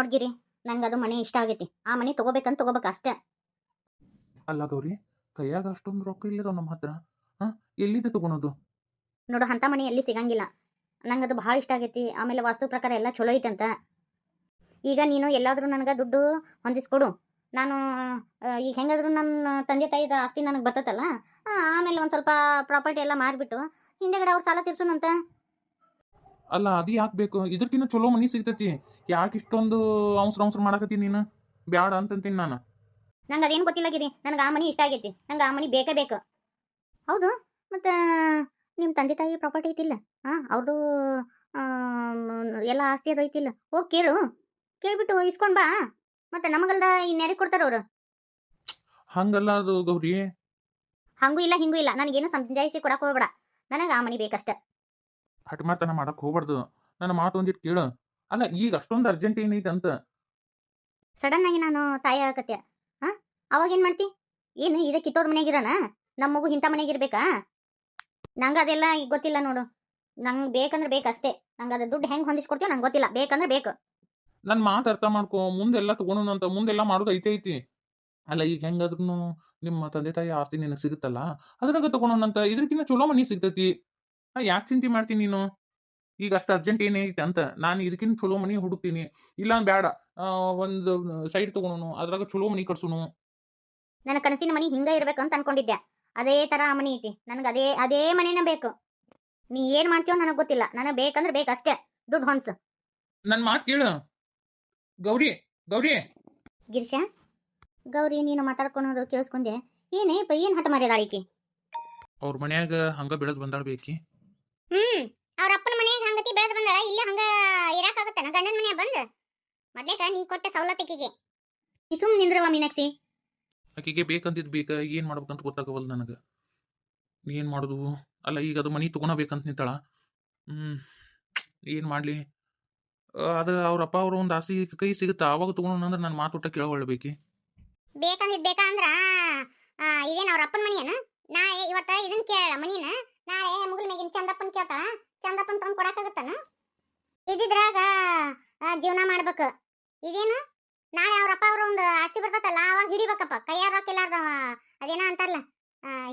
ನೋಡ್ಗಿರಿ ನಂಗೆ ಅದು ಮನೆ ಇಷ್ಟ ಆಗೈತಿ. ಆ ಮನೆ ತಗೋಬೇಕಂತ ತಗೋಬೇಕು ಅಷ್ಟೇ. ಅಲ್ಲ ಗೌರಿ ಕೈಯಾಗ ಅಷ್ಟೊಂದು ರೊಕ್ಕ ಇಲ್ಲದವ ನಮ್ಮ ಹತ್ರ? ಹಾ? ಎಲ್ಲಿದೆ ತಗೊಳೋದು? ನೋಡು ಅಂಥ ಮನೆ ಎಲ್ಲಿ ಸಿಗಂಗಿಲ್ಲ. ನಂಗೆ ಅದು ಭಾಳ ಇಷ್ಟ ಆಗೈತಿ. ಆಮೇಲೆ ವಾಸ್ತು ಪ್ರಕಾರ ಎಲ್ಲ ಚಲೋ ಐತಂತ ಅಂತ. ಈಗ ನೀನು ಎಲ್ಲಾದರೂ ನನಗೆ ದುಡ್ಡು ಹೊಂದಿಸ್ಕೊಡು. ನಾನು ಈಗ ಹೆಂಗಾದ್ರೂ ನನ್ನ ತಂದೆ ತಾಯಿದ ಆಸ್ತಿ ನನಗೆ ಬರ್ತೈತಲ್ಲ ಆಮೇಲೆ ಒಂದು ಸ್ವಲ್ಪ ಪ್ರಾಪರ್ಟಿ ಎಲ್ಲ ಮಾರಿಬಿಟ್ಟು ಹಿಂದೆಗಡೆ ಅವ್ರು ಸಾಲ ತೀರ್ಸೋಣಂತ. ಅಲ್ಲ ಅದು ಯಾಕೆ ಬೇಕು? ಇದಕ್ಕಿಂತ ಚಲೋ ಮನಿ ಸಿಗ್ತೈತಿ. ಯಾಕೆ ಇಷ್ಟೊಂದು ಅವಸರ ಅವಸರ ಮಾಡಕತ್ತೀನಿ ನೀನು? ಬ್ಯಾಡ ಅಂತಂತೀನಿ ನಾನು. ನಂಗೆ ಅದೇನು ಗೊತ್ತಿಲ್ಲ ಗಿರಿ. ನನಗೆ ಆ ಮನಿ ಇಷ್ಟ ಆಗೈತಿ. ನಂಗೆ ಆ ಮನೆ ಬೇಕೇ ಬೇಕು. ಹೌದು ಮತ್ತು ನಿಮ್ಮ ತಂದೆ ತಾಯಿ ಪ್ರಾಪರ್ಟಿ ಐತಿಲ್ಲ? ಹಾಂ ಅವ್ರದ್ದು ಎಲ್ಲ ಆಸ್ತಿ ಅದು ಐತಿಲ್ಲ. ಹೋಗಿ ಕೇಳು. ಕೇಳ್ಬಿಟ್ಟು ಇಸ್ಕೊಂಡು ಬಾ. ಮತ್ತು ನಮಗಲ್ದ ಇನ್ಯಾರಿಗೆ ಕೊಡ್ತಾರೆ ಅವರು? ಹಂಗಲ್ಲ ಅದು ಗೌರಿ. ಹಂಗೂ ಇಲ್ಲ ಹಿಂಗೂ ಇಲ್ಲ. ನನಗೇನು ಸಂಜಾಯಿಸಿ ಕೊಡಕ್ಕೆ ಹೋಗ್ಬೇಡ. ನನಗೆ ಆ ಮನೆ ಬೇಕಷ್ಟೆ. ಹಠ ಮಾಡ್ತಾನ ಮಾಡಕ್ ಹೋಗ್ಬಾರ್ದು. ನನ್ನ ಮಾತು ಒಂದಿಟ್ಟು ಕೇಳು. ಅಲ್ಲ ಈಗ ಅಷ್ಟೊಂದು ಅರ್ಜೆಂಟ್ ಏನೈತೆ ಅಂತ ಸಡನ್ ಆಗಿ ನಾನು ತಾಯಿ ಆಗತ್ತೆ ಹಾಂ? ಅವಾಗ ಏನ್ ಮಾಡ್ತಿ? ಏನು ಇದೇ ಕಿತ್ತೋರ್ ಮನೆಗಿರೋಣ ನಮ್ಮ ಮಗು ಇಂಥ ಮನೆಗಿರ್ಬೇಕಾ ನಂಗೆ ಅದೆಲ್ಲ ಈಗ ಗೊತ್ತಿಲ್ಲ ನೋಡು. ನಂಗೆ ಬೇಕಂದ್ರೆ ಬೇಕಷ್ಟೇ ನಂಗೆ ಅದು ದುಡ್ಡು ಹೆಂಗೆ ಹೊಂದಿಸ್ಕೊಡ್ತೀವೋ ನಂಗೆ ಗೊತ್ತಿಲ್ಲ. ಬೇಕಂದ್ರೆ ಬೇಕು. ನನ್ನ ಮಾತು ಅರ್ಥ ಮಾಡ್ಕೊ. ಮುಂದೆಲ್ಲ ತಗೊಳೋಣ ಅಂತ. ಮುಂದೆಲ್ಲ ಮಾಡೋದು ಐತೆ ಐತಿ. ಅಲ್ಲ ಈಗ ಹೆಂಗಾದ್ರೂ ನಿಮ್ಮ ತಂದೆ ತಾಯಿ ಆಸ್ತಿ ನಿನಗೆ ಸಿಗುತ್ತಲ್ಲ? ಅದ್ರಾಗ ತಗೊಳೋಣ ಅಂತ. ಇದ್ರಕ್ಕಿಂತ ಚಲೋ ಮನಿ ಸಿಗ್ತೈತಿ. ಯಾಕೆ ಚಿಂತೆ ಮಾಡ್ತೀನಿ ನೀನು? ಈಗ ಅಷ್ಟು ಅರ್ಜೆಂಟ್ ಏನೈತೆ ಅಂತ. ನಾನು ಇದಕ್ಕಿಂತ ಚಲೋ ಮನಿ ಹುಡುಕ್ತೀನಿ. ಇಲ್ಲ ಬೇಡ ಒಂದು ಸೈಡ್ ತಗೊಳೋನು ಅದ್ರಾಗ ಚಲೋ ಮನಿ ಕಟ್ಸೋನು. ನನ್ನ ಕನಸಿನ ಮನಿ ಹಿಂಗ ಇರ್ಬೇಕು ಅಂತ ಅನ್ಕೊಂಡಿದ್ದೆ. ಅದೇ ತರ ಆ ಮನೆ ಐತಿ. ನನಗೆ ಅದೇ ಅದೇ ಮನೇನ ಬೇಕು. ನೀ ಏನು ಮಾಡ್ತೀವೋ ನನಗೆ ಗೊತ್ತಿಲ್ಲ. ನನಗೆ ಬೇಕಂದ್ರೆ ಬೇಕಷ್ಟೇ ದುಡ್ಡು ಹೊನ್ಸು ನನ್ನ ಮಾತು ಕೇಳು. ಗೌರಿ ಗೌರಿ. ಗಿರ್ಷ ಗೌರಿ ನೀನು ಮಾತಾಡ್ಕೊಳೋದು ಕೇಳಿಸ್ಕೊಂಡೆ. ಏನೇ ಪೈ ಏನು ಹಠ ಮಾರ್ಯದಾಳಿಕಿ ಅವ್ರ ಮನ್ಯಾಗ ಹಂಗ ಬೆಳೆದ್ ಬಂದಾಳ ಬೇಕಿ? ಹ್ಮ್ ಅವ್ರ ಅಪ್ಪನ ಮನೆಯಾಗ ಹಂಗತಿ ಬೆಳೆದು ಬಂದಳ ಇಲ್ಲ ಹಂಗ ಇರಾಕಾಗತ್ತನ ಗಂಡನ ಮನೆಯ ಬಂದ್. ಮೊದ್ಲೇಕ ನೀ ಕೊಟ್ಟ ಸವಲತ್ತಿಗೆ ನೀ ಸುಮ್ ನಿಂದ್ರವ ಮೀನಾಕ್ಷಿ. ಆಕೆಗೆ ಬೇಕಂತಿದ್ ಬೇಕ ಏನ್ ಮಾಡ್ಬೇಕಂತ ಗೊತ್ತಾಗವಲ್ ನನಗ. ಏನ್ ಮಾಡುದು? ಅಲ್ಲ ಈಗ ಅದು ಮನಿ ತಗೊಳಬೇಕಂತ ನಿಂತಳ. ಹ್ಮ್ ಏನ್ ಮಾಡ್ಲಿ? ಅದ ಅವ್ರ ಅಪ್ಪ ಅವ್ರ ಒಂದ್ ಆಸ್ತಿ ಕೈ ಸಿಗುತ್ತಾ? ಅವಾಗ ತಗೊಳೋಣ ಅಂದ್ರೆ ನನ್ನ ಮಾತು ಊಟ ಕೇಳಬೇಕಿ ಬೇಕಂದಿದ್ ಬೇಕಾ ಅಂದ್ರ ಆ, ಇದೇನ್ ಅವ್ರ ಅಪ್ಪನ ಮನಿಯನ? ನಾ ಇವತ್ತ ಇದನ್ ಕೇಳ ಮನಿನ? ನಾಳೆ ಮುಗಿಲ್ ಮೇಗಿನ ಚಂದಪ್ಪನ್ ಕೇಳ್ತಾಳ? ಚಂದಪ್ಪನ್ ತಂದು ಕೊಡಕ್ಕಾಗತ್ತಾನ? ಇದ್ದಿದ್ರಾಗ ಜೀವನ ಮಾಡ್ಬೇಕು. ಇದೇನು ನಾಳೆ ಅವ್ರ ಅಪ್ಪ ಅವ್ರ ಒಂದು ಆಸ್ತಿ ಬರ್ತೈತಲ್ಲ, ಅವಾಗ ಹಿಡಿಬೇಕಪ್ಪ. ಕೈಯಾಗ ರೊಕ್ಕ ಇಲ್ಲಾರ್ದ, ಅದೇನ ಅಂತಾರಲ್ಲ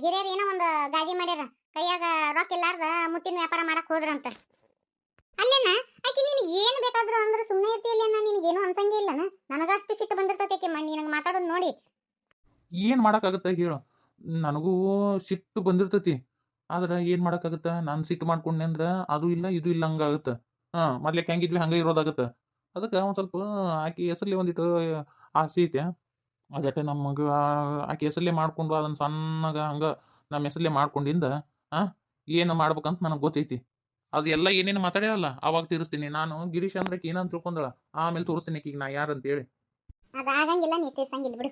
ಹಿರಿಯರ್ ಏನೋ ಒಂದು ಗಾದಿ ಮಾಡ್ಯಾರ. ಕೈಯಾಗ ರೊಕ್ಕ ಇಲ್ಲಾರ್ದ, ಮುತ್ತಿನ ವ್ಯಾಪಾರ ಮಾಡಕ್ ಹೋದ್ರಂತ. ಅಲ್ಲೇನ? ಆಕಿ ನಿನಗೆ ಏನು ಬೇಕಾದ್ರೂ ಅಂದ್ರೆ ಸುಮ್ಮನೆ ಇರ್ತೀಯಲ್ಲೇನ ನಿನಗೇನು ಅನ್ಸಂಗೇ ಇಲ್ಲನ? ನನಗಷ್ಟು ಸಿಟ್ಟು ಬಂದಿರ್ತೈತೆ ಮಣ್ಣಿ ನಿನಗೆ ಮಾತಾಡೋದು ನೋಡಿ. ಏನ್ ಮಾಡೋಕ್ಕಾಗುತ್ತೆ ಹೇಳು. ನನಗೂ ಸಿಟ್ಟು ಬಂದಿರ್ತೈತಿ. ಆದ್ರೆ ಏನ್ ಮಾಡಕ್ಕಾಗತ್ತ? ನಾನು ಸಿಟ್ಟು ಮಾಡ್ಕೊಂಡೆ ಅಂದ್ರ ಅದು ಇಲ್ಲ ಇದು ಇಲ್ಲ ಹಂಗಾಗತ್ತ? ಹಾ ಮೊದ್ಲೇಕ್ ಹೆಂಗಿದ್ವಿ ಹಂಗ ಇರೋದಾಗತ್ತ? ಅದಕ್ಕೆ ಒಂದು ಸ್ವಲ್ಪ ಆಕೆ ಹೆಸರಲ್ಲಿ ಒಂದಿಟ್ಟು ಆಸೆ ಐತೆ. ಅದಕ್ಕೆ ನಮ್ಮ ಮಗ ಆಕಿ ಹೆಸರಲ್ಲೇ ಮಾಡ್ಕೊಂಡು ಅದನ್ನ ಸಣ್ಣಗ ಹಂಗ ನಮ್ಮ ಹೆಸರಲ್ಲೇ ಮಾಡ್ಕೊಂಡಿಂದ ಆ ಏನು ಮಾಡ್ಬೇಕಂತ ನನಗೆ ಗೊತ್ತೈತಿ. ಅದು ಎಲ್ಲ ಏನೇನು ಮಾತಾಡ್ಯಾರಲ್ಲ ಅವಾಗ ತೀರಿಸ್ತೀನಿ. ನಾನು ಗಿರೀಶ್ ಅಂದ್ರೆ ಏನಂತ ತಿಳ್ಕೊಂಡಳ ಆಮೇಲೆ ತೋರಿಸ್ತೀನಿ ಈಗ ನಾ ಯಾರಂತ ಹೇಳಿ ಅದಾಗಂಗಿಲ್ಲ ನೀ ತೀರ್ಸಂಗಿಲ್ಲ ಬಿಡು.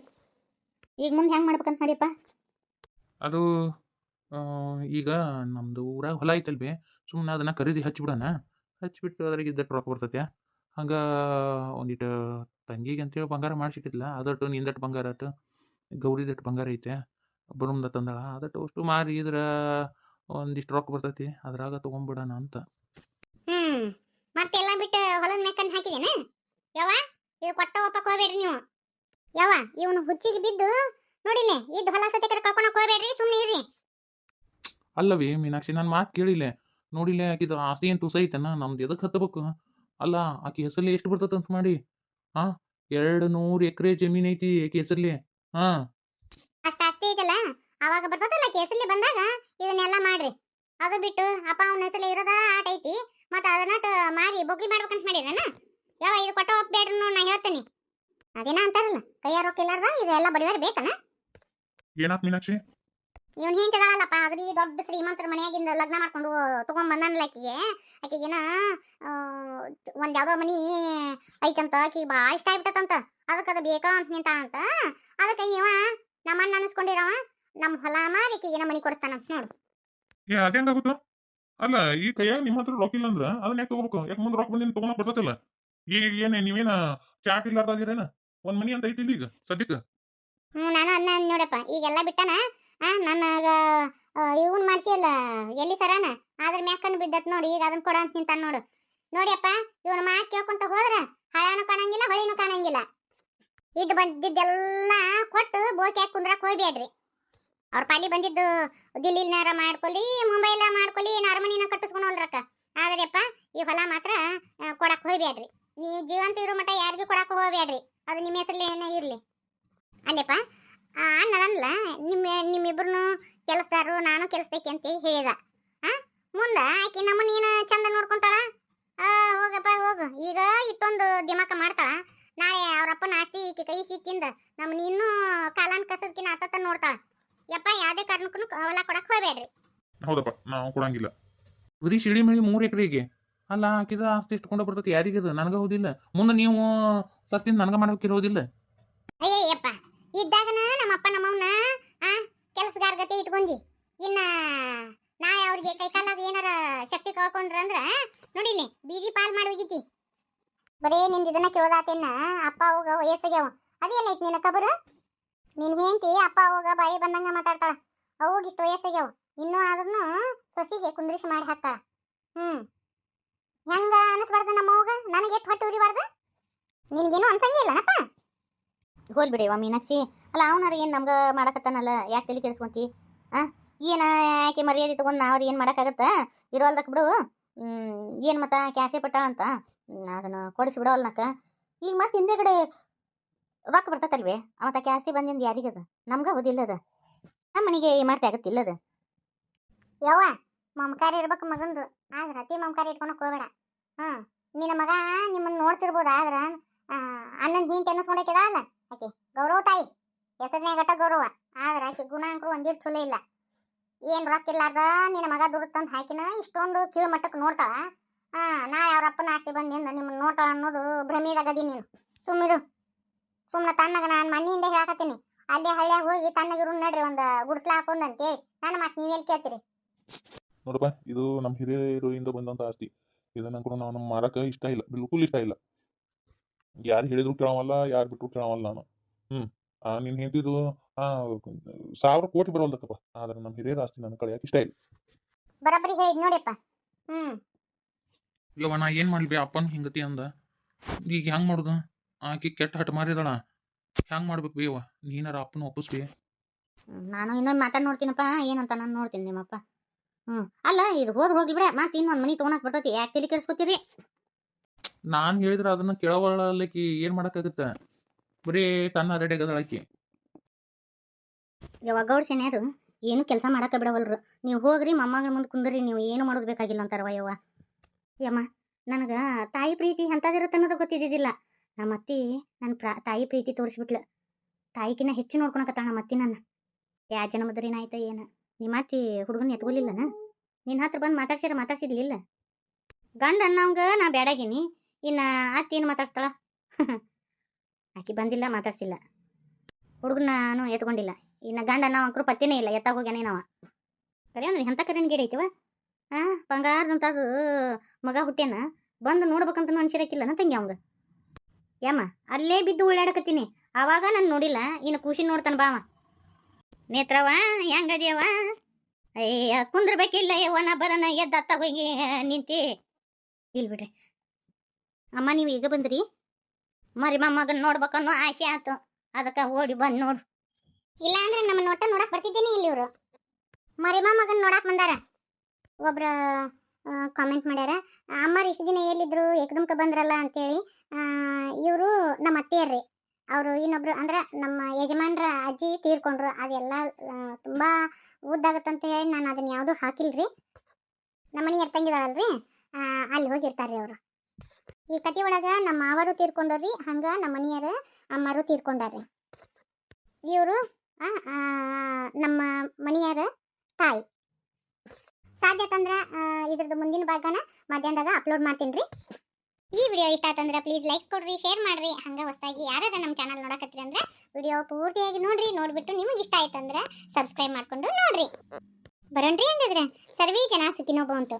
ಈಗ ಮುಂದೆ ಹೆಂಗ್ ಮಾಡ್ಬೇಕಂತ ನಡಿಯಪ್ಪ. ಅದು ಈಗ ನಮ್ದು ಊರಾಗ ಹೊಲ ಐತಲ್ಬಿ ಸುಮ್ಮನೆ ಅದನ್ನು ಖರೀದಿ ಹಚ್ಚಿಬಿಡೋಣ ಹಚ್ಚಿಬಿಟ್ಟು ಅದ್ರಾಗ ಇದ್ದಷ್ಟು ರೊಕ್ಕ ಬರ್ತೈತೆ ಹಂಗೆ ಒಂದಿಟ್ಟು ತಂಗಿಗೆ ಅಂತೇಳಿ ಬಂಗಾರ ಮಾಡಿಸಿಟ್ಟಿದ್ಲ ಅದಟ್ಟು ನಿಂದಟ್ಟು ಬಂಗಾರ ಅಟ್ಟು ಗೌರಿದಟ್ಟು ಬಂಗಾರ ಐತೆ ಬರುಮ್ದ ತಂದಳ ಅದಟ್ಟು ಅಷ್ಟು ಮಾರಿ ಇದ್ರ ಒಂದಿಷ್ಟು ರೊಕ್ಕ ಬರ್ತೈತಿ, ಅದ್ರಾಗ ತೊಗೊಂಡ್ಬಿಡೋಣ ಅಂತ. ಹ್ಮ್ ಮತ್ತೆಲ್ಲ ಬಿಟ್ಟು ಹೊಲದ ಮೇಕನ್ ಹಾಕಿದೇನ? ಯಾವ ಇದು ಕೊಟ್ಟ ಹೋಗ್ಬೇಡ್ರಿ ನೀವು. ಯಾವ ಇವನು ಹುಚ್ಚಿಗೆ ಬಿದ್ದು, ನೋಡಿಲ್ಲ ಇದು ಹೊಲ ಸತ್ಯಕರ ಕಳ್ಕೊಳಕ್ ಹೋಗ್ಬೇಡ್ರಿ ಸುಮ್ಮನೆ ಇರ್ರಿ. ಅಲ್ಲವೇ ಮೀನಾಕ್ಷಿ ನನ್ನ ಮಾತು ಕೇಳಿಲ್ಲ. ನೋಡಿಲ್ಲೇ ಆಕಿದ ಆಸ್ತಿ ಏನು ತುಸ ಐತೆನ ನಮ್ದು ಎದಕ್ಕೆ ಹತ್ತಬೇಕು? ಅಲ್ಲ ಆಕೆ ಹೆಸರಲ್ಲಿ ಎಷ್ಟು ಬರ್ತದೆ ಅಂತ ಮಾಡಿ? ಹಾ ಎರಡು ನೂರು ಎಕರೆ ಜಮೀನ್ ಐತಿ ಆಕೆ ಹೆಸರಲ್ಲಿ ಹಾ ಅಷ್ಟ ಅಷ್ಟೇ ಐತಲ್ಲ? ಅವಾಗ ಬರ್ತದಲ್ಲ ಕೇಸಲ್ಲಿ ಬಂದಾಗ? ಇದನ್ನೆಲ್ಲ ಮಾಡ್ರಿ. ಅದು ಬಿಟ್ಟು ಅಪ್ಪ ಅವನ ಹೆಸರಲ್ಲಿ ಇರೋದ ಆಟ ಐತಿ. ಮತ್ತ ಅದನ್ನ ಮಾಡಿ ಬೊಗ್ಲಿ ಮಾಡ್ಬೇಕಂತ ಮಾಡಿರನ ಯಾವ ಇದು ಕೊಟ್ಟ ಒಪ್ಬೇಡ್ರಿ ನಾ ಹೇಳ್ತೇನೆ. ಅದೇನ ಅಂತಾರಲ್ಲ? ಕೈಯಾರ ರೊಕ್ಕ ಇಲ್ಲಾರ್ದ ಇದೆಲ್ಲ ಬಡಿವಾರ ಬೇಕನ? ಏನಪ್ಪ ಮೀನಾಕ್ಷಿ? ಇವನ್ ಹೆಂಡದಳಲ್ಲಪ್ಪ ಅಗದಿ ದೊಡ್ಡ ಶ್ರೀಮಂತರ ಮನೆಯಾಗಿಂದ ಲಗ್ನ ಮಾಡ್ಕೊಂಡು ತಗೊಂಡ್ ಬಂದನ್ಲ ಆಕಿಗೆ. ಆಕಿಗೆನ ಒಂದ್ ಯಾವ್ದೋ ಮನಿ ಐತಂತ ಆಕಿ ಭಾಳ ಇಷ್ಟ ಆಗ್ಬಿಟ್ಟತಂತ. ಅದಕ್ಕೆ ಅದು ಬೇಕಾ ಅಂತ ನಿಂತಾಳಂತ ಅದಕ್ಕೆ ಇವ ನಮ್ಮಣ್ಣ ಅನಿಸ್ಕೊಂಡಿರವ ನಮ್ಮ ಹೊಲ ಮಾರಿ ಆಕಿಗೆ ಮನಿ ಕೊಡಿಸ್ತಾನ ನೋಡು. ಏ ಅದೇ ಹೆಂಗಾಗುತ್ತ ಅಲ್ಲ ಈ ಕೈಯಾಗ ನಿಮ್ಮ ಹತ್ರ ರೊಕ್ಕ ಇಲ್ಲ ಅಂದ್ರ ಅದನ್ನ ಯಾಕೆ ತಗೋಬೇಕು? ಯಾಕೆ ಮುಂದೆ ರೊಕ್ಕ ಬಂದಿನ ತಗೊಳಕ್ ಬರ್ತತಿಲ್ಲ? ಈಗ ಏನೇ ನೀವೇನ ಚಾಟ್ ಇಲ್ಲಾರ್ದಾಗಿರೇನ? ಒಂದ್ ಮನಿ ಅಂತ ಐತಿ ಇಲ್ಲಿ ಈಗ ಸದ್ಯಕ್ಕೆ. ಹ್ಞೂ ನಾನು ಅದನ್ನ ನೋಡಪ್ಪ. ಈಗೆಲ್ಲ ಬಿಟ್ಟನ ಆ ನನಗ ಇವನ್ ಮಾಡ್ಸಿಯಲ್ಲ, ಎಲ್ಲಿ ಸರನ? ಆದ್ರ ಮ್ಯಾಕನ್ ಬಿದ್ದತ್ ನೋಡಿ, ಈಗ ಅದನ್ನ ಕೊಡ ಅಂತ ನೋಡು. ನೋಡಿಯಪ್ಪ, ಇವನ ಮಾತು ಕೇಳ್ಕೊಂತ ಹೋದ್ರ ಹಳೆನು ಕಾಣಂಗಿಲ್ಲ, ಹೊಳಿನೂ ಕಾಣಂಗಿಲ್ಲ. ಇದ್ ಬಂದಿದ್ದೆಲ್ಲ ಕೊಟ್ಟು ಬೋಕಿ ಹಾಕಿ ಕುಂದ್ರಕ್ ಹೋಗ್ಬೇಡ್ರಿ ಅವ್ರ ಪಾಲಿ ಬಂದಿದ್ದು ದಿಲ್ಲಿನಾರ ಮಾಡ್ಕೊಳ್ಳಿ ಮುಂಬೈಲ ಮಾಡ್ಕೊಲಿ, ಏನ್ ಅರಮನಿನ ಕಟ್ಟಿಸ್ಕೊಂಡು ಹೋಲ್ರಕ್ಕ. ಆದ್ರೆಪ್ಪ, ಈ ಹೊಲ ಮಾತ್ರ ಕೊಡಕ್ ಹೋಗ್ಬೇಡ್ರಿ ನೀವು ಜೀವಂತ ಇರೋ ಮಟ್ಟ ಯಾರಿಗೂ ಕೊಡಕ್ ಹೋಗ್ಬೇಡ್ರಿ ಅದು ನಿಮ್ಮ ಹೆಸರಲ್ಲಿ ಏನೇ ಇರ್ಲಿ. ಅಲ್ಲಪ್ಪ ಆ ಅಣ್ಣದನ್ಲ ನಿಮ್ಮ ನಿಮ್ಮಿಬ್ರು ಕೆಲಸದಾರರು ನಾನು ಕೆಲಸದಕ್ಕೆ ಅಂತ ಹೇಳಿದ. ಆ ಮುಂದೆ ಆಕಿ ನಮ್ಮ ನೀನು ಚಂದ ನೋಡ್ಕೊಂತಾಳ? ಆ ಹೋಗಪ್ಪ ಹೋಗು. ಈಗ ಇಟ್ಟೊಂದು ದಿಮಾಕ ಮಾಡ್ತಾಳ. ನಾಳೆ ಅವರಪ್ಪನ ಆಸ್ತಿ ಈಕೆ ಕೈ ಸಿಕ್ಕಿಂದ ನಮ್ಮ ನೀನು ಕಾಲನ್ ಕಸದ್ಕಿನ ಆತತ ನೋಡ್ತಾಳ. ಯಪ್ಪ ಯಾವುದೇ ಕಾರಣಕ್ಕೂ ಅವಲ ಕೊಡಕ್ಕೆ ಹೋಗ್ಬೇಡ್ರಿ. ಹೌದಪ್ಪ ನಾವು ಕೊಡಂಗಿಲ್ಲ. ಬರೀ ಶಿಡಿ ಮಿಳಿ ಮೂರು ಎಕರೆಗೆ. ಅಲ್ಲ ಹಾಕಿದ ಆಸ್ತಿ ಇಟ್ಕೊಂಡ ಬರ್ತೈತಿ ಯಾರಿಗದ? ನನಗೆ ಹೌದಿಲ್ಲ. ಮುಂದೆ ನೀವು ಸತ್ತಿಂದ ನನಗೆ ಮಾಡ್ಬೇಕಿರೋದಿಲ್ಲ ಅಯ್ಯ ನಮ್ಮ ಅಪ್ಪ ನಮ್ಮವ್ನ ಆ ಕೆಲಸಗಾರ ಗತಿ ಇಟ್ಕೊಂಡಿ ಇನ್ನ ನಾಳೆ ಅವ್ರಿಗೆ ಕೈಕಾಲಾಗ ಏನಾರ ಶಕ್ತಿ ಕಳ್ಕೊಂಡ್ರ ಅಂದ್ರ ನೋಡಿಲಿ ಬೀದಿ ಪಾಲ್ ಮಾಡಿ ಹೋಗಿತಿ ಬರೇ ನಿಂದ ಇದನ್ನ ಕೇಳೋದಾತೇನ, ಅಪ್ಪ ಹೋಗ ವಯಸ್ಸಾಗ್ಯಾವ. ಅದೆಲ್ಲ ಐತಿ ನಿನ್ನ ಕಬರು? ನಿನ್ ಹೆಂಡತಿ ಅಪ್ಪ ಹೋಗ ಬಾಯಿ ಬಂದಂಗ ಮಾತಾಡ್ತಾಳ. ಅವಾಗ ಇಷ್ಟು ವಯಸ್ಸಾಗ್ಯಾವ. ಇನ್ನೂ ಆದ್ರೂ ಸೊಸಿಗೆ ಕುಂದ್ರಿಸಿ ಮಾಡಿ ಹಾಕ್ತಾಳ. ಹ್ಮ್. ಹೆಂಗ ಅನಿಸ್ಬಾರ್ದು ಹೋಗ ನನಗೆ ಎಷ್ಟು ಹೊಟ್ಟೆ ಉರಿಬಾರ್ದು? ನಿನಗೇನು ಅನ್ಸಂಗಿಲ್ಲನಪ್ಪ ಹೋಲ್ ಬಿಡಿ ಮೀನಾಕ್ಷಿ. ಅಲ್ಲ ಅವನಾರ ಏನು ನಮ್ಗೆ ಮಾಡಕತ್ತಾನಲ್ಲ? ಯಾಕೆ ತಲೆ ಕೆಡಿಸ್ಕೊಂತಿ? ಆ? ಏನ ಯಾಕೆ ಮರ್ಯಾದೆ ತಗೊಂಡು ನಾವ್ರು ಏನು ಮಾಡೋಕ್ಕಾಗತ್ತೆ? ಇರೋಲ್ದಕ್ಕೆ ಬಿಡು. ಏನು ಮತ್ತ ಕ್ಯಾಶೆ ಪಟ್ಟ ಅಂತ. ಅದನ್ನು ಕೊಡಿಸಿ ಬಿಡೋಲ್ನಕ ಈಗ ಮತ್ತೆ ಹಿಂದೆಗಡೆ ರೊಕ್ಕ ಬರ್ತೈತಲ್ವೇ? ಅವತ್ತು ಆಸ್ತಿ ಬಂದಿಂದ ಯಾರಿಗದ ನಮ್ಗೆ ಓದಿಲ್ಲದ ನಮ್ಮ ಮನೆಗೆ ಮಾಡ್ತಾ ಆಗತ್ತಿಲ್ಲದ ಯವ್ವ, ಮಮಕಾರ ಇರ್ಬೇಕು ಮಗಂದು. ಆದ್ರ ಅತಿ ಮಮಕಾರ ಇಟ್ಕೊಳಕ್ ಹೋಗ್ಬೇಡ. ಹ್ಮ್ ನಿನ್ನ ಮಗ ನಿಮ್ಮನ್ನ ನೋಡ್ತಿರ್ಬೋದು ಆದ್ರ? ಅಣ್ಣನ ಹಿಂಗೆ ಅನ್ನಿಸ್ಕೊಂಡಕ್ಕಿದ ಅಲ್ಲ? ಆಕೆ ಗೌರವ ತಾಯಿ. ಹೆಸರನೇ ಗಟ್ಟ ಗೌರವ. ಆದ್ರ ಆಕೆ ಗುಣಾಂಕರು ಒಂದಿಷ್ಟು ಚಲೋ ಇಲ್ಲ. ಏನ್ ರೊಕ್ಕ ಇರ್ಲಾರ್ದ? ನಿನ್ನ ಮಗ ತಂದ್ ಹಾಕಿನ? ಇಷ್ಟೊಂದು ಕೀಳು ಮಟ್ಟಕ್ಕೆ ನೋಡ್ತಾಳ ನಾ ನಾಳೆ ಅವ್ರ ಅಪ್ಪನ ಆಸ್ತಿ ಬಂದಿಂದ ನಿಮ್ಮನ್ನ ನೋಡ್ತಾಳ ಅನ್ನೋದು ಭ್ರಮೆದಾಗದಿ ನೀನು. ಸುಮ್ಮಿರು ಸುಮ್ಮನೆ ತಣ್ಣಗ ನಾನು ಮನೆಯಿಂದ ಹೇಳಕತ್ತೀನಿ. ಅಲ್ಲೇ ಹಳ್ಳಿಯಾಗ ಹೋಗಿ ತಣ್ಣಗಿರು ನಡ್ರಿ, ಒಂದು ಗುಡ್ಸ್ಲ ಹಾಕೊಂದಂತೇಳಿ ನಾನು ಮತ್ತೆ ನೀವೆಲ್ಲಿ ಕೇಳ್ತೀರಿ? ನೋಡಪ್ಪ, ಇದು ನಮ್ಮ ಹಿರಿಯರಿಂದ ಬಂದಂತ ಆಸ್ತಿ. ಇದನ್ನ ಕೂಡ ನಾವು ಮಾರಕ ಇಷ್ಟ ಇಲ್ಲ, ಬಿಲ್ಕುಲ್ ಇಷ್ಟ ಇಲ್ಲ. ಯಾರು ಹೇಳಿದ್ರು ಕೇಳವಲ್ಲ, ಯಾರು ಬಿಟ್ರು ಕೇಳವಲ್ಲ ನಾನು. ಹ್ಮ್, ಆ ಹೇಳ್ತಿದ್ದು ಆ ಸಾವಿರ ಕೋಟಿ ಬರೋಲ್ದಕ್ಕಪ್ಪ ಆದ್ರೆ ನಮ್ಮ ಹಿರಿಯರ ಆಸ್ತಿ ನನ್ನ ಕಳೆಯಕ್ಕೆ ಇಷ್ಟ ಇಲ್ಲ. ಬರಬರಿ ಹೇಳಿದ್ ನೋಡಿಪ್ಪ. ಹ್ಮ್. ಇಲ್ಲವ ನಾ ಏನು ಮಾಡ್ಲಿ ಅಪ್ಪನ ಹಿಂಗತಿ ಅಂದ. ಈಗ ಹೆಂಗ್ ಮಾಡುದ? ಆಕಿ ಕೆಟ್ಟ ಹಠ ಮಾರಿದಳ. ಹೆಂಗ್ ಮಾಡ್ಬೇಕು ಬೇವ? ನೀನಾರ ಅಪ್ಪನ ಒಪ್ಪಿಸ್ಬಿ ನಾನು ಇನ್ನೊಂದು ಮಾತಾಡ್ ನೋಡ್ತೀನಪ್ಪ. ಏನಂತ ನಾನು ನೋಡ್ತೀನಿ ನಿಮ್ಮಪ್ಪ. ಹ್ಮ್. ಅಲ್ಲ ಇದು ಹೋದ್ ಹೋಗಿ ಬಿಡ. ಮತ್ತೆ ಇನ್ನೊಂದು ಮನಿ ತೊಗೊಳಕ್ ಬರ್ತೈತಿ. ಯಾಕೆ ತಲೆ ಕೆಡಿಸ್ಕೊತೀರಿ? ನಾನು ಹೇಳಿದ್ರೆ ಅದನ್ನ ಕೇಳವಳ್ಳಕಿ ಏನು ಮಾಡೋಕ್ಕಾಗತ್ತೆ? ಬರೀ ತನ್ನ ರೆಡಿ ಆಗದಳಕಿ ಯಾವಾಗ ಗೌಡ್ ಶನಿಯರು ಏನು ಕೆಲಸ ಮಾಡಕ್ಕೆ ಬಿಡವಲ್ರು. ನೀವು ಹೋಗ್ರಿ ಮೊಮ್ಮಗಳ ಮುಂದೆ ಕುಂದ್ರಿ, ನೀವು ಏನು ಮಾಡೋದು ಬೇಕಾಗಿಲ್ಲ ಅಂತಾರವ ಯವ್ವ. ಯಮ್ಮ, ನನಗೆ ತಾಯಿ ಪ್ರೀತಿ ಎಂಥದಿರುತ್ತೆ ಅನ್ನೋದು ಗೊತ್ತಿದ್ದಿದ್ದಿಲ್ಲ. ನಮ್ಮ ಅತ್ತಿ ನನ್ನ ಪ್ರಾ, ತಾಯಿ ಪ್ರೀತಿ ತೋರಿಸ್ಬಿಟ್ಲು. ತಾಯಿಕಿನ್ನ ಹೆಚ್ಚು ನೋಡ್ಕೊಳಕತ್ತಾಳ ನಮ್ಮ ಅತ್ತಿ ನನ್ನ. ಯಾ ಜನ್ಮದ್ರಿನ ಆಯ್ತ ಏನ? ನಿಮ್ಮ ಅತ್ತಿ ಹುಡುಗನ ಎತ್ಕೊಲಿಲ್ಲನ? ನಿನ್ನ ಹತ್ರ ಬಂದು ಮಾತಾಡ್ಸಿರ ಮಾತಾಡ್ಸಿದ್ಲಿಲ್ಲ? ಗಂಡ ಅನ್ನವಂಗ ನಾ ಬೇಡಾಗಿನಿ ಇನ್ನು ಅತ್ತಿ ಏನು ಮಾತಾಡ್ಸ್ತಾಳ? ಆಕಿ ಬಂದಿಲ್ಲ, ಮಾತಾಡ್ಸಿಲ್ಲ. ಹುಡುಗನ ನಾನು ಎತ್ಕೊಂಡಿಲ್ಲ. ಇನ್ನು ಗಂಡ ನಾವು ಅಂಕರು ಪತ್ತಿನೇ ಇಲ್ಲ, ಎತ್ತಾಗ ಹೋಗ್ಯಾನೇ ನಾವು ಕರೆ ಅಂದ್ರೆ ಎಂಥ ಕರಿನ ಗಿಡ ಐತಿವ? ಆ ಬಂಗಾರದಂಥದ್ದು ಮಗ ಹುಟ್ಟೇನ ಬಂದು ನೋಡ್ಬೇಕಂತ ಅನ್ಸಿರಕ್ಕಿಲ್ಲನ ತಂಗಿ ಅವಂಗ. ಯಮ್ಮ, ಅಲ್ಲೇ ಬಿದ್ದು ಉಳ್ಳಾಡಕತ್ತೀನಿ, ಆವಾಗ ನಾನು ನೋಡಿಲ್ಲ, ಇನ್ನು ಖುಷಿ ನೋಡ್ತಾನೆ ಬಾವ ನೇತ್ರವ, ಹೆಂಗದ್ಯವ? ಅಯ್ಯ ಕುಂದ್ರಬೇಕಿಲ್ಲ ಯವ್ವನ ಬರನ ಎದ್ದತ್ತ ಹೋಗಿ ನಿಂತಿ. ಇಲ್ ಬಿಡ್ರಿ, ಅಮ್ಮ ನೀವು ಈಗ ಬಂದ್ರಿ? ಮರಿ ಮೊಮ್ಮಗನ್ ನೋಡ್ಬೇಕನ್ನೋ ಆಸೆ ಆಯ್ತು ಅದಕ್ಕೆ ಓಡಿ ಬಂದು ನೋಡು. ಇಲ್ಲ ಅಂದ್ರೆ ನಮ್ಮ ನೋಟ ನೋಡಕ್ ಬರ್ತಿದ್ದೀನಿ ಇಲ್ಲಿ ಇವರು. ಮರಿಮಾ ಮಗನ್ ನೋಡಕ್ ಬಂದಾರ. ಒಬ್ರು ಕಾಮೆಂಟ್ ಮಾಡ್ಯಾರ. ಅಮ್ಮರು ಇಷ್ಟು ದಿನ ಎಲ್ಲಿದ್ರು ಏಕದಮ್ಕ ಬಂದ್ರಲ್ಲ ಅಂತೇಳಿ. ಇವರು ನಮ್ಮ ಅತ್ತೆಯರ್ರಿ ಅವರು ಇನ್ನೊಬ್ರು ಅಂದ್ರೆ ನಮ್ಮ ಯಜಮಾನ್ರ ಅಜ್ಜಿ ತೀರ್ಕೊಂಡ್ರು. ಅದೆಲ್ಲ ತುಂಬ ಉದ್ದಾಗತ್ತಂತ ಹೇಳಿ ನಾನು ಅದನ್ನ ಯಾವುದು ಹಾಕಿಲ್ರಿ. ನಮ್ಮ ಮನೆ ಎರ್ತಂಗಿದಾಳಲ್ರಿ ಆ, ಅಲ್ಲಿ ಹೋಗಿರ್ತಾರ್ರಿ ಅವರು. ಈ ಕತೆ ಒಳಗ ನಮ್ಮ ಮಾವರು ತೀರ್ಕೊಂಡವ್ರಿ ಹಂಗ ನಮ್ಮ ಮನೆಯರ ಅಮ್ಮರು ತೀರ್ಕೊಂಡಾರ್ರಿ. ಇವರು ನಮ್ಮ ಮನೆಯಾರ ತಾಯಿ. ಸಾಧ್ಯ ತಂದ್ರ ಇದ್ರದ್ದು ಮುಂದಿನ ಭಾಗನ ಮಧ್ಯಾಹ್ನದಾಗ ಅಪ್ಲೋಡ್ ಮಾಡ್ತೀನಿ ರೀ ಈ ವಿಡಿಯೋ ಇಷ್ಟ ಆತಂದ್ರೆ ಪ್ಲೀಸ್ ಲೈಕ್ಸ್ ಕೊಡ್ರಿ ಶೇರ್ ಮಾಡ್ರಿ. ಹಂಗೆ ಹೊಸದಾಗಿ ಯಾರಾದ ನಮ್ಮ ಚಾನಲ್ ನೋಡಕತ್ತೀರಿ ಅಂದ್ರೆ ವಿಡಿಯೋ ಪೂರ್ತಿಯಾಗಿ ನೋಡ್ರಿ, ನೋಡ್ಬಿಟ್ಟು ನಿಮಗೆ ಇಷ್ಟ ಆಯ್ತಂದ್ರೆ ಸಬ್ಸ್ಕ್ರೈಬ್ ಮಾಡ್ಕೊಂಡು ನೋಡ್ರಿ. ಬರೋಣ್ರಿ ಹಂಗಾದ್ರೆ. ಸರ್ವೇ ಜನ ಸುಖಿನೋ ಬಂತು